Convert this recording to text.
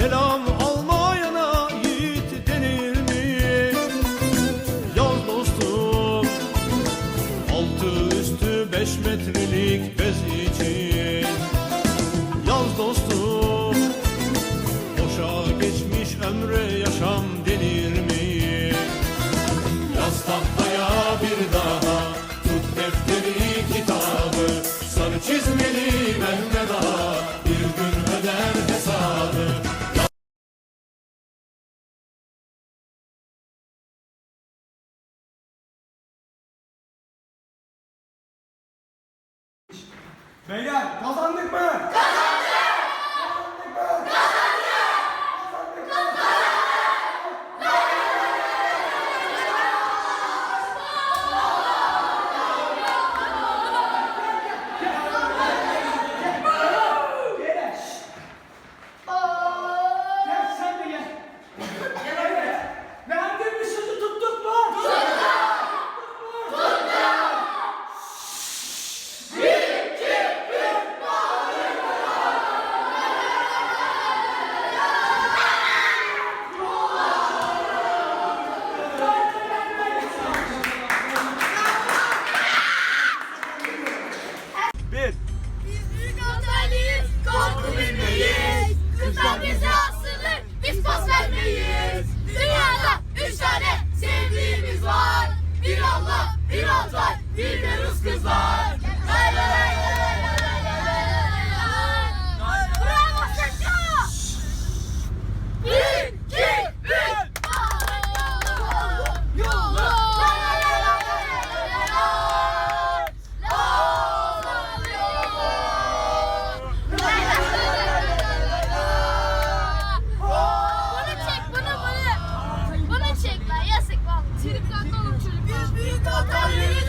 Selam almayana yiğit denir mi? Yaz dostum Altı üstü beş metrelik bez için Yaz dostum Boşa geçmiş ömre yaşam denir mi? Yaz tahtaya bir daha Tut defteri kitabı Sarı çizmeli Mehmet Beyler kazandık mı? Kazandık! Tripten dolup çocuklar. Büyük, büyük hata yürüyün.